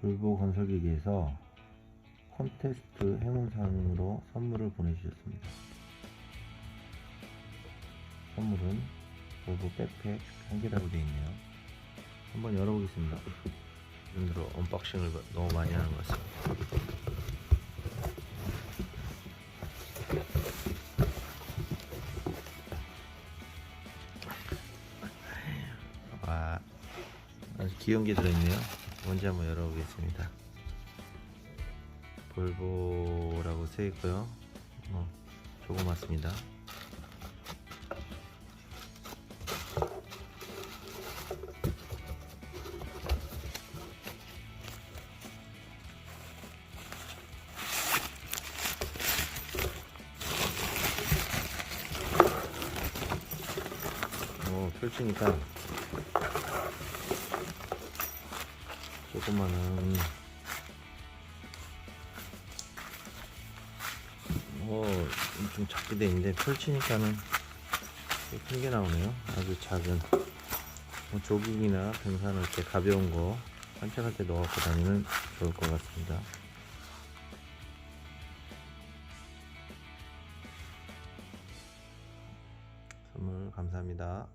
볼보 건설기기에서 콘테스트 행운상으로 선물을 보내주셨습니다. 선물은 볼보 백팩 한 개라고 되어 있네요. 한번 열어보겠습니다. 눈으로 언박싱을 너무 많이 하는 것 같습니다. 와, 아주 귀여운 게 들어있네요. 뭔지 한번 열어보겠습니다. 볼보라고 써 있고요. 어, 조그맣습니다. 어, 펼치니까 조그마한 어, 좀 작게 돼 있는데 펼치니까는 큰 게 나오네요. 아주 작은 뭐 조깅이나 등산할 때 가벼운 거 산책할 때 넣어갖고 다니면 좋을 것 같습니다. 감사합니다.